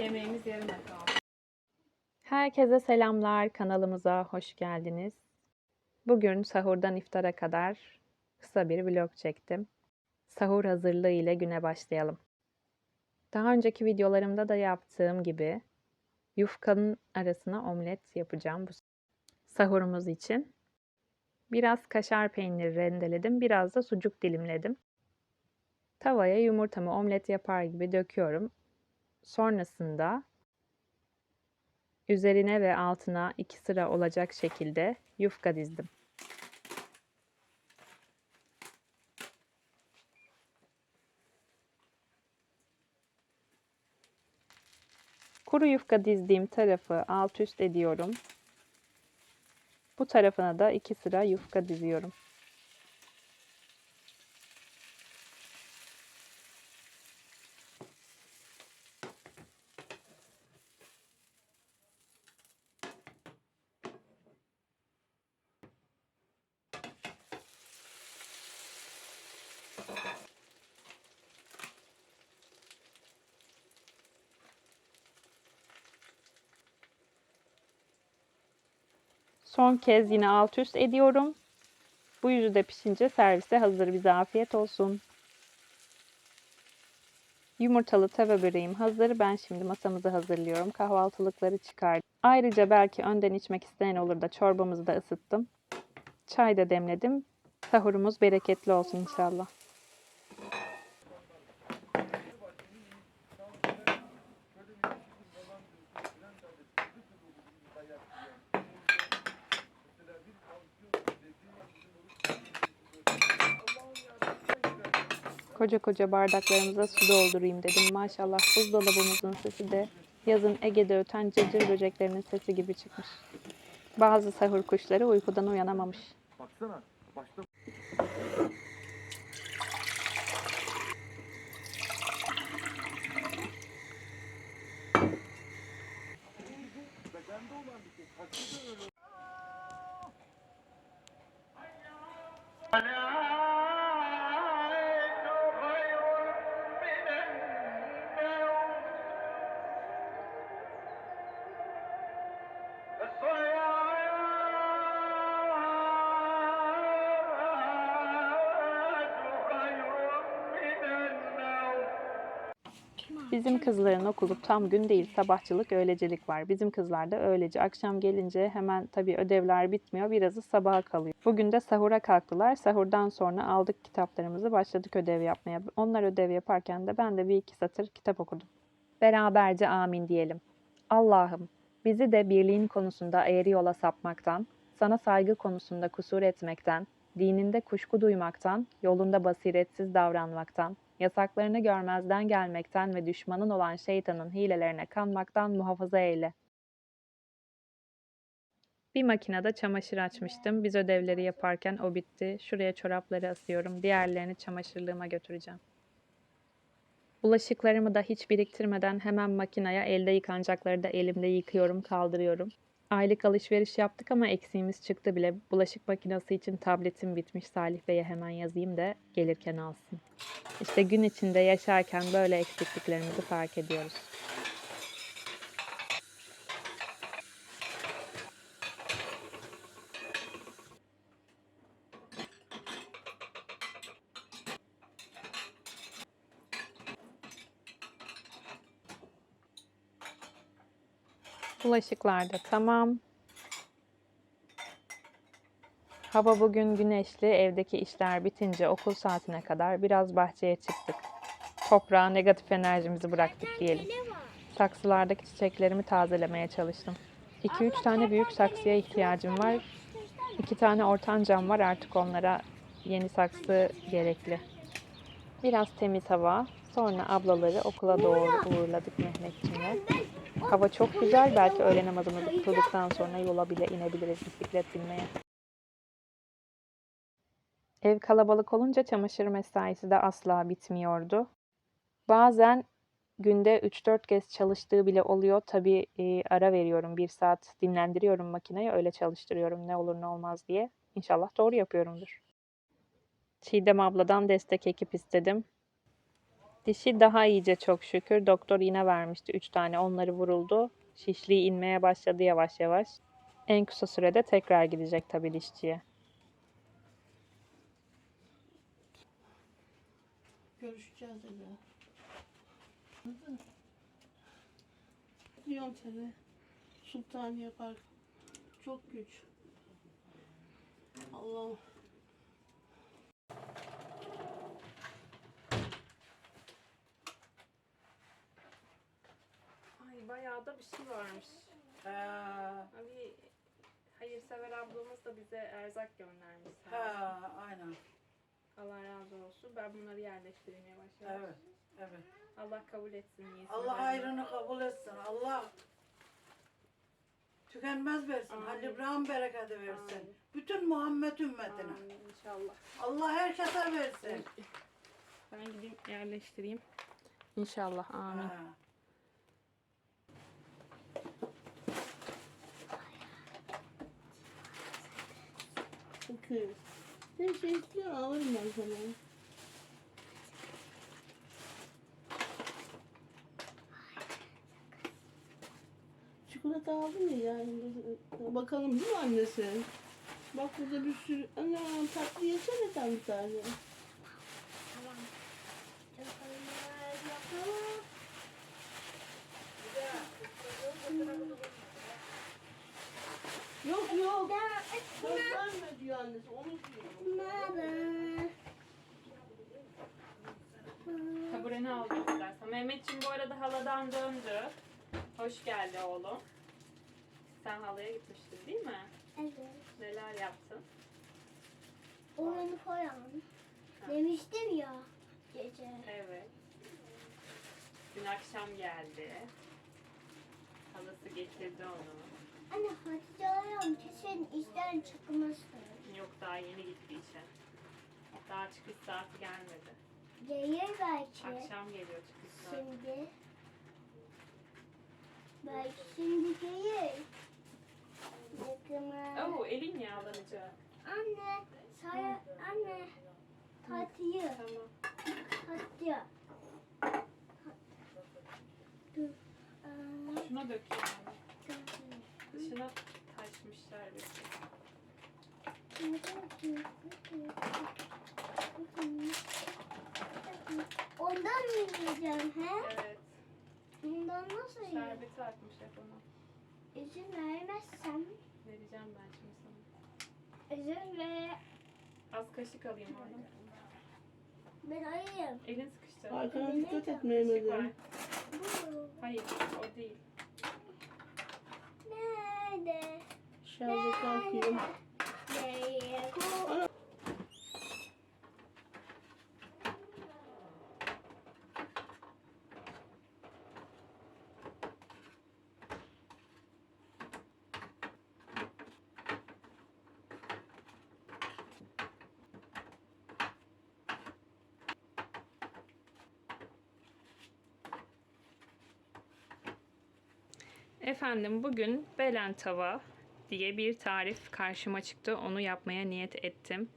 Yemeğimiz yarım kaldı. Herkese selamlar. Kanalımıza hoş geldiniz. Bugün sahurdan iftara kadar kısa bir vlog çektim. Sahur hazırlığı ile güne başlayalım. Daha önceki videolarımda da yaptığım gibi yufkanın arasına omlet yapacağım bu sahurumuz için. Biraz kaşar peyniri rendeledim, biraz da sucuk dilimledim. Tavaya yumurtamı omlet yapar gibi döküyorum. Sonrasında üzerine ve altına iki sıra olacak şekilde yufka dizdim. Kuru yufka dizdiğim tarafı alt üst ediyorum. Bu tarafına da iki sıra yufka diziyorum. Son kez yine alt üst ediyorum. Bu yüzü de pişince servise hazır. Bize afiyet olsun. Yumurtalı tava böreğim hazır. Ben şimdi masamızı hazırlıyorum. Kahvaltılıkları çıkardım. Ayrıca belki önden içmek isteyen olur da çorbamızı da ısıttım. Çay da demledim. Sahurumuz bereketli olsun inşallah. Koca koca bardaklarımıza su doldurayım dedim. Maşallah buzdolabımızın sesi de yazın Ege'de öten cırcır böceklerinin sesi gibi çıkmış. Bazı sahur kuşları uykudan uyanamamış. Baksana. Başta bedende Bizim kızların okulu tam gün değil, sabahçılık, öğlecilik var. Bizim kızlarda öğleci. Akşam gelince hemen tabii ödevler bitmiyor, birazı sabaha kalıyor. Bugün de sahura kalktılar. Sahurdan sonra aldık kitaplarımızı, başladık ödev yapmaya. Onlar ödev yaparken de ben de bir iki satır kitap okudum. Beraberce amin diyelim. Allah'ım bizi de birliğin konusunda eğri yola sapmaktan, sana saygı konusunda kusur etmekten, dininde kuşku duymaktan, yolunda basiretsiz davranmaktan, yasaklarını görmezden gelmekten ve düşmanın olan şeytanın hilelerine kanmaktan muhafaza eyle. Bir makinede çamaşır açmıştım. Biz ödevleri yaparken o bitti. Şuraya çorapları asıyorum. Diğerlerini çamaşırlığıma götüreceğim. Bulaşıklarımı da hiç biriktirmeden hemen makineye elde yıkanacakları da elimde yıkıyorum, kaldırıyorum. Aylık alışveriş yaptık ama eksiğimiz çıktı bile. Bulaşık makinesi için tabletim bitmiş. Salih Bey'e hemen yazayım da gelirken alsın. İşte gün içinde yaşarken böyle eksikliklerimizi fark ediyoruz. Bulaşıklar da tamam. Hava bugün güneşli. Evdeki işler bitince okul saatine kadar biraz bahçeye çıktık. Toprağa negatif enerjimizi bıraktık diyelim. Saksılardaki çiçeklerimi tazelemeye çalıştım. 2-3 tane büyük saksıya ihtiyacım var. 2 tane ortancam var artık onlara yeni saksı gerekli. Biraz temiz hava. Sonra ablaları okula doğru uğurladık Mehmetçimle. Hava çok güzel. Belki öğle namazımızı kıldıktan sonra yola bile inebiliriz bisiklet binmeye. Ev kalabalık olunca çamaşır mesaisi de asla bitmiyordu. Bazen günde 3-4 kez çalıştığı bile oluyor. Tabii e, ara veriyorum. Bir saat dinlendiriyorum makineyi. Öyle çalıştırıyorum ne olur ne olmaz diye. İnşallah doğru yapıyorumdur. Çiğdem abladan destek ekip istedim. Dişi daha iyice çok şükür. Doktor iğne vermişti 3 tane. Onları vuruldu. Şişliği inmeye başladı yavaş yavaş. En kısa sürede tekrar gidecek tabii dişçiye. Görüşeceğiz dedi. Diyorum seni. Sultaniye Park. Çok güç. Allah. Bayağı da bir şey varmış. Ha, Abi hayırsever ablamız da bize erzak göndermiş. ha, aynen. Allah razı olsun. Ben bunları yerleştireyim yavaş yavaş. Evet, evet. Allah kabul etsin. Allah hayrını kabul etsin. Allah tükenmez versin. Amin. Halil İbrahim bereketi versin. Amin. Bütün Muhammed ümmetine. Amin inşallah. Allah herkese versin. Ben gideyim yerleştireyim. İnşallah. Amin. Ha. Okey. Ne şey ben sana. Çikolata aldın ya yani. Bakalım değil mi annesi? Bak burada bir sürü... Ana tatlı yesene sen bir tane. Yok yok. Gösterme diyor annesi. Onu diyor. Tabureni aldım istersen. Mehmetciğim bu arada haladan döndü. Hoş geldi oğlum. Sen halaya gitmiştin değil mi? Evet. Neler yaptın? Oyun falan. Demiştim ya gece. Evet. Dün akşam geldi. Halası getirdi onu. Anne Hatice Ayhan kesin işten çıkmıştır. Yok daha yeni gitti işe. Daha çıkış saati gelmedi. Gelir belki. Akşam geliyor çıkış saati. Şimdi. Belki şimdi gelir. Yakını. Oo elin yağlanacak. Anne. Saya, anne. Tatlıya. Tamam. Tatlıya. Dur. Şuna dökeyim. Dışına taşmışlar bir şey. Ondan mı yiyeceğim he? Evet. Ondan nasıl yiyeceğim? Şerbeti atmış hep ona. İzin vermezsem Vereceğim ben şimdi sana. izin ver. Az kaşık alayım oradan. Ben ayıyım. Elin sıkıştı. Arkana dikkat et. Bu Hayır o değil. nerede? Şerbet kalkıyor. Efendim bugün belen tava diye bir tarif karşıma çıktı. Onu yapmaya niyet ettim.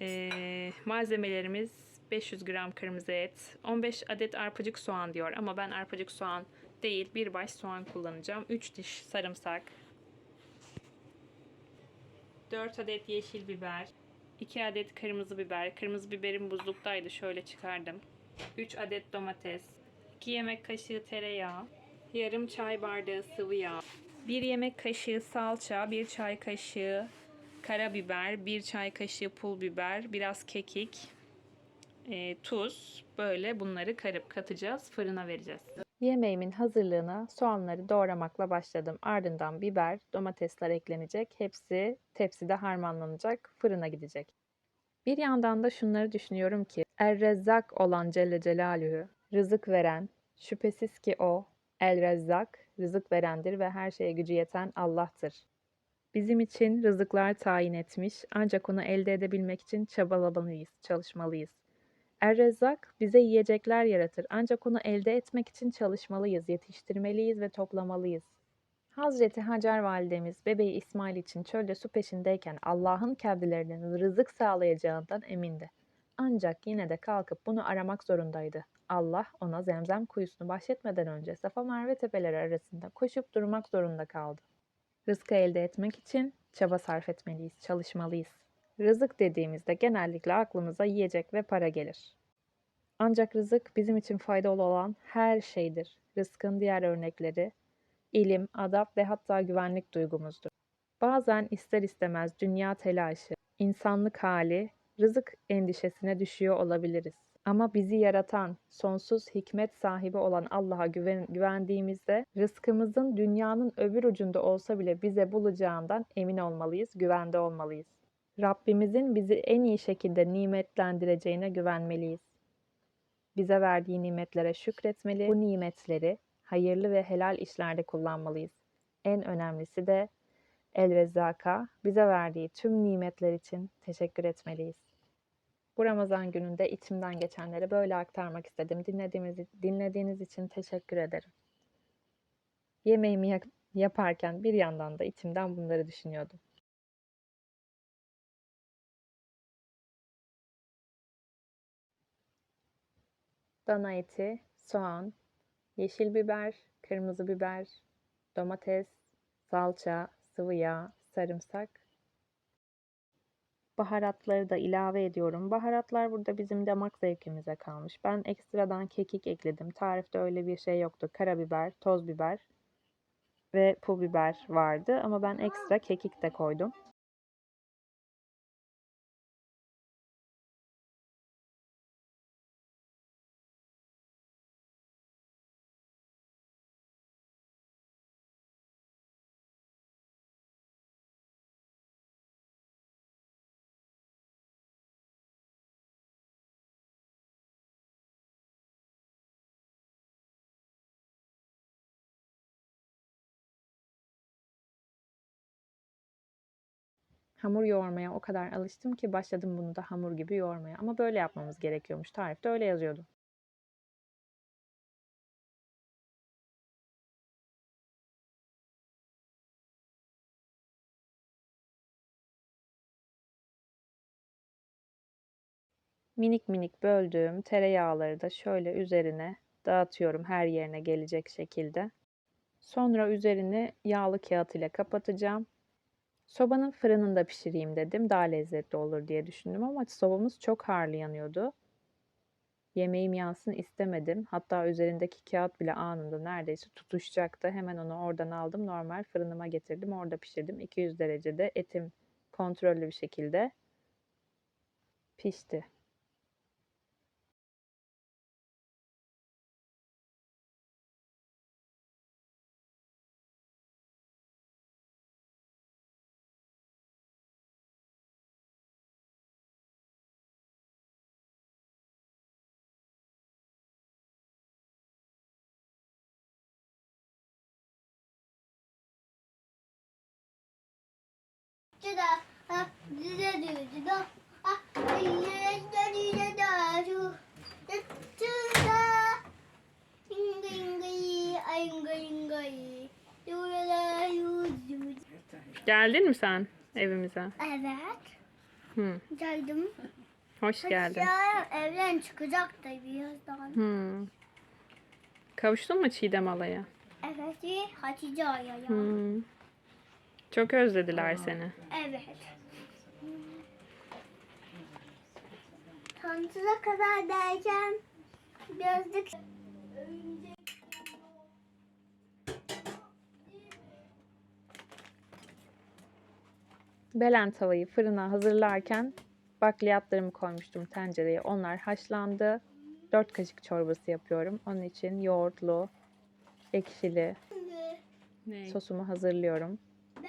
Ee, malzemelerimiz 500 gram kırmızı et, 15 adet arpacık soğan diyor ama ben arpacık soğan değil bir baş soğan kullanacağım. 3 diş sarımsak, 4 adet yeşil biber, 2 adet kırmızı biber. Kırmızı biberim buzluktaydı şöyle çıkardım. 3 adet domates, 2 yemek kaşığı tereyağı, yarım çay bardağı sıvı yağ, 1 yemek kaşığı salça, 1 çay kaşığı karabiber, 1 çay kaşığı pul biber, biraz kekik, e, tuz. Böyle bunları karıp katacağız, fırına vereceğiz. Yemeğimin hazırlığına soğanları doğramakla başladım. Ardından biber, domatesler eklenecek. Hepsi tepside harmanlanacak, fırına gidecek. Bir yandan da şunları düşünüyorum ki Er Rezzak olan Celle Celaluhu, rızık veren, şüphesiz ki o El Rezzak, rızık verendir ve her şeye gücü yeten Allah'tır. Bizim için rızıklar tayin etmiş ancak onu elde edebilmek için çabalamalıyız, çalışmalıyız. Er Rezzak bize yiyecekler yaratır ancak onu elde etmek için çalışmalıyız, yetiştirmeliyiz ve toplamalıyız. Hazreti Hacer validemiz bebeği İsmail için çölde su peşindeyken Allah'ın kendilerinin rızık sağlayacağından emindi. Ancak yine de kalkıp bunu aramak zorundaydı. Allah ona zemzem kuyusunu bahşetmeden önce Safa Merve tepeleri arasında koşup durmak zorunda kaldı. Rızkı elde etmek için çaba sarf etmeliyiz, çalışmalıyız. Rızık dediğimizde genellikle aklımıza yiyecek ve para gelir. Ancak rızık bizim için faydalı olan her şeydir. Rızkın diğer örnekleri ilim, adap ve hatta güvenlik duygumuzdur. Bazen ister istemez dünya telaşı, insanlık hali, rızık endişesine düşüyor olabiliriz. Ama bizi yaratan, sonsuz hikmet sahibi olan Allah'a güven, güvendiğimizde rızkımızın dünyanın öbür ucunda olsa bile bize bulacağından emin olmalıyız, güvende olmalıyız. Rabbimizin bizi en iyi şekilde nimetlendireceğine güvenmeliyiz. Bize verdiği nimetlere şükretmeli, bu nimetleri hayırlı ve helal işlerde kullanmalıyız. En önemlisi de El Rezzak'a bize verdiği tüm nimetler için teşekkür etmeliyiz. Bu Ramazan gününde içimden geçenleri böyle aktarmak istedim. Dinlediğiniz, dinlediğiniz için teşekkür ederim. Yemeğimi yaparken bir yandan da içimden bunları düşünüyordum. Dana eti, soğan, yeşil biber, kırmızı biber, domates, salça, sıvı yağ, sarımsak. Baharatları da ilave ediyorum. Baharatlar burada bizim damak zevkimize kalmış. Ben ekstradan kekik ekledim. Tarifte öyle bir şey yoktu. Karabiber, toz biber ve pul biber vardı ama ben ekstra kekik de koydum. Hamur yoğurmaya o kadar alıştım ki başladım bunu da hamur gibi yoğurmaya. Ama böyle yapmamız gerekiyormuş. Tarifte öyle yazıyordu. Minik minik böldüğüm tereyağları da şöyle üzerine dağıtıyorum her yerine gelecek şekilde. Sonra üzerini yağlı kağıt ile kapatacağım. Sobanın fırınında pişireyim dedim. Daha lezzetli olur diye düşündüm ama sobamız çok harlı yanıyordu. Yemeğim yansın istemedim. Hatta üzerindeki kağıt bile anında neredeyse tutuşacaktı. Hemen onu oradan aldım. Normal fırınıma getirdim. Orada pişirdim. 200 derecede etim kontrollü bir şekilde pişti. Geldin mi sen evimize? Evet, Hı. geldim. Hoş geldin. Yarın evden çıkacak da birazdan. Hı. Kavuştun mu Çiğdem Ala'ya? Evet, Hatice Aya'ya. Hı. Çok özlediler seni. Evet. Tanrı'na kadar derken birazcık Belen tavayı fırına hazırlarken bakliyatlarımı koymuştum tencereye. Onlar haşlandı. 4 kaşık çorbası yapıyorum. Onun için yoğurtlu, ekşili sosumu hazırlıyorum.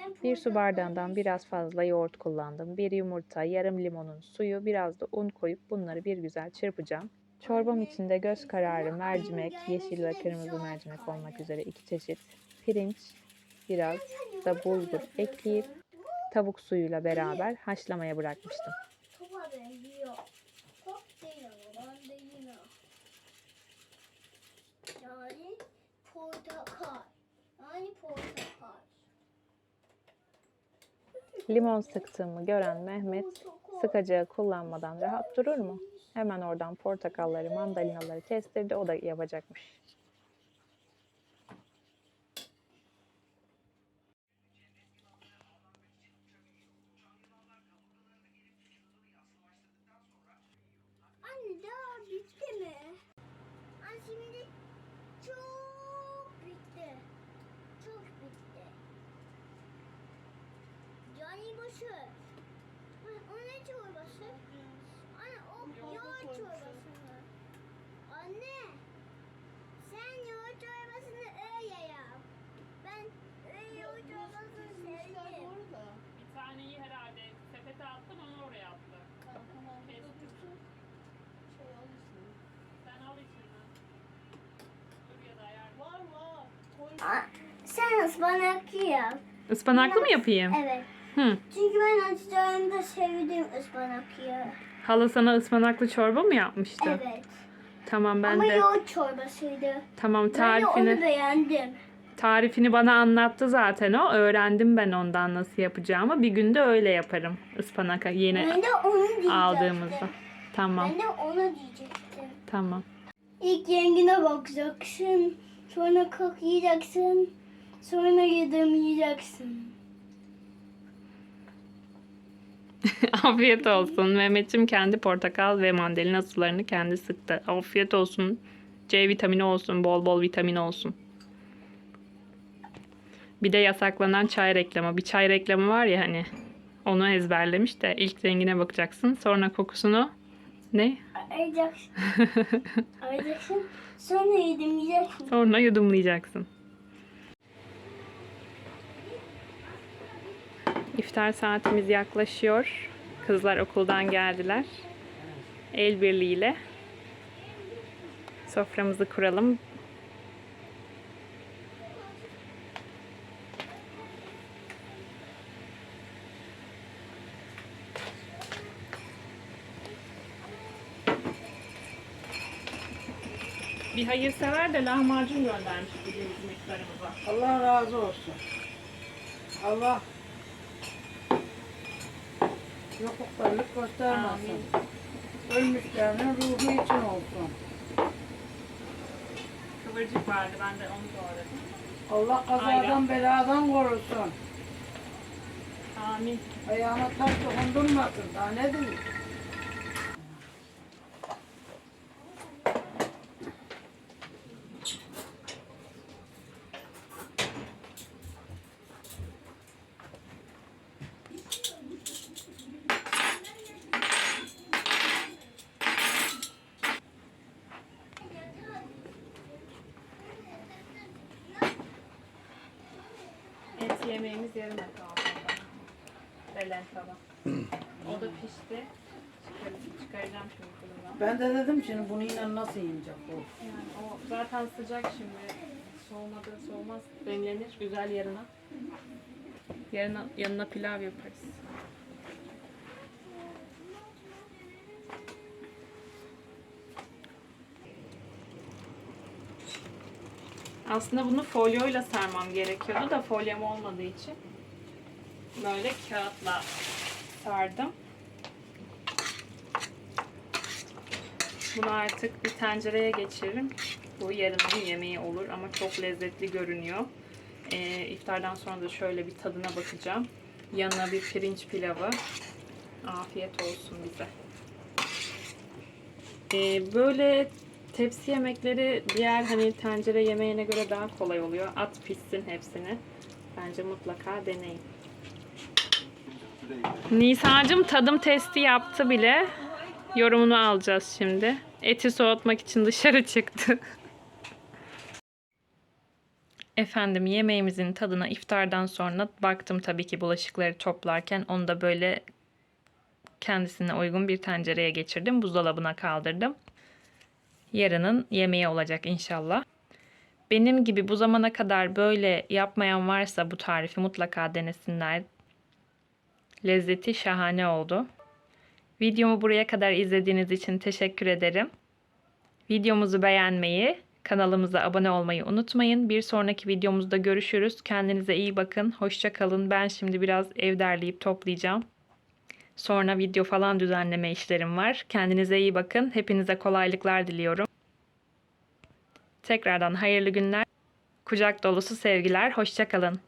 Ben Bir su bardağından biraz fazla yoğurt kullandım. Bir yumurta, yarım limonun suyu, biraz da un koyup bunları bir güzel çırpacağım. Çorbam içinde göz kararı mercimek, yeşil ve kırmızı mercimek olmak üzere iki çeşit pirinç, biraz da bulgur ekleyip tavuk suyuyla beraber haşlamaya bırakmıştım. Yani portakal. Yani portakal. Limon sıktığımı gören Mehmet sıkacağı kullanmadan rahat durur mu? Hemen oradan portakalları, mandalinaları kestirdi. O da yapacakmış. Anne daha bitti mi? Anne şimdi çok bitti. Çok bitti. Anne, O ne çorbası? Anne o yoğurt çorbası mı? Anne sen yoğurt çorbasını öyle yap. Ben öyle yoğurt çorbasını sevdim. Bir taneyi herhalde sepete attım onu oraya attım. Sen al içini. Dur ya da ayar. Var var. Sen ıspanak yap. Ispanaklı mı yapayım? Evet. Hı. Çünkü ben acılarında sevdim ıspanak yağı. Hala sana ıspanaklı çorba mı yapmıştı? Evet. Tamam ben Ama de. yoğurt çorbasıydı. Tamam Ben de tarifini. onu beğendim. Tarifini bana anlattı zaten o. Öğrendim ben ondan nasıl yapacağımı. Bir günde öyle yaparım. Ispanaka yeni Ben de onu diyecektim. aldığımızda. Tamam. Ben de onu diyecektim. Tamam. İlk rengine bakacaksın. Sonra koklayacaksın. Sonra yudumlayacaksın. Afiyet olsun. Mehmetçim kendi portakal ve mandalina sularını kendi sıktı. Afiyet olsun. C vitamini olsun. Bol bol vitamin olsun. Bir de yasaklanan çay reklamı. Bir çay reklamı var ya hani. Onu ezberlemiş de ilk rengine bakacaksın. Sonra kokusunu ne? Arayacaksın. Arayacaksın. Sonra yudumlayacaksın. Sonra yudumlayacaksın. İftar saatimiz yaklaşıyor. Kızlar okuldan geldiler. El birliğiyle soframızı kuralım. Bir hayırsever de lahmacun göndermiş bugün bizim iftarımıza. Allah razı olsun. Allah yokluklarlık göstermesin. Ölmüşlerin ruhu için olsun. Kıvırcık vardı ben de onu doğradım. Allah kazadan Aynen. beladan korusun. Amin. Ayağına taş dokundurmasın. Daha ne diyeyim? Et yemeğimiz yarına kaldı. Belen tava. O da pişti. Çıkar- çıkaracağım şimdi fırından. Ben de dedim şimdi bunu yine nasıl yiyecek bu? Yani o zaten sıcak şimdi. Soğumadı, soğumaz. Demlenir güzel yarına. Yarına yanına pilav yaparız. Aslında bunu folyoyla sarmam gerekiyordu da folyom olmadığı için böyle kağıtla sardım. Bunu artık bir tencereye geçiririm. Bu yarının yemeği olur ama çok lezzetli görünüyor. Ee, iftardan sonra da şöyle bir tadına bakacağım. Yanına bir pirinç pilavı. Afiyet olsun bize. Ee, böyle tepsi yemekleri diğer hani tencere yemeğine göre daha kolay oluyor. At pişsin hepsini. Bence mutlaka deneyin. Nisa'cığım tadım testi yaptı bile. Yorumunu alacağız şimdi. Eti soğutmak için dışarı çıktı. Efendim yemeğimizin tadına iftardan sonra baktım tabii ki bulaşıkları toplarken onu da böyle kendisine uygun bir tencereye geçirdim. Buzdolabına kaldırdım. Yarının yemeği olacak inşallah. Benim gibi bu zamana kadar böyle yapmayan varsa bu tarifi mutlaka denesinler. Lezzeti şahane oldu. Videomu buraya kadar izlediğiniz için teşekkür ederim. Videomuzu beğenmeyi, kanalımıza abone olmayı unutmayın. Bir sonraki videomuzda görüşürüz. Kendinize iyi bakın. Hoşça kalın. Ben şimdi biraz ev derleyip toplayacağım. Sonra video falan düzenleme işlerim var. Kendinize iyi bakın. Hepinize kolaylıklar diliyorum. Tekrardan hayırlı günler. Kucak dolusu sevgiler. Hoşçakalın.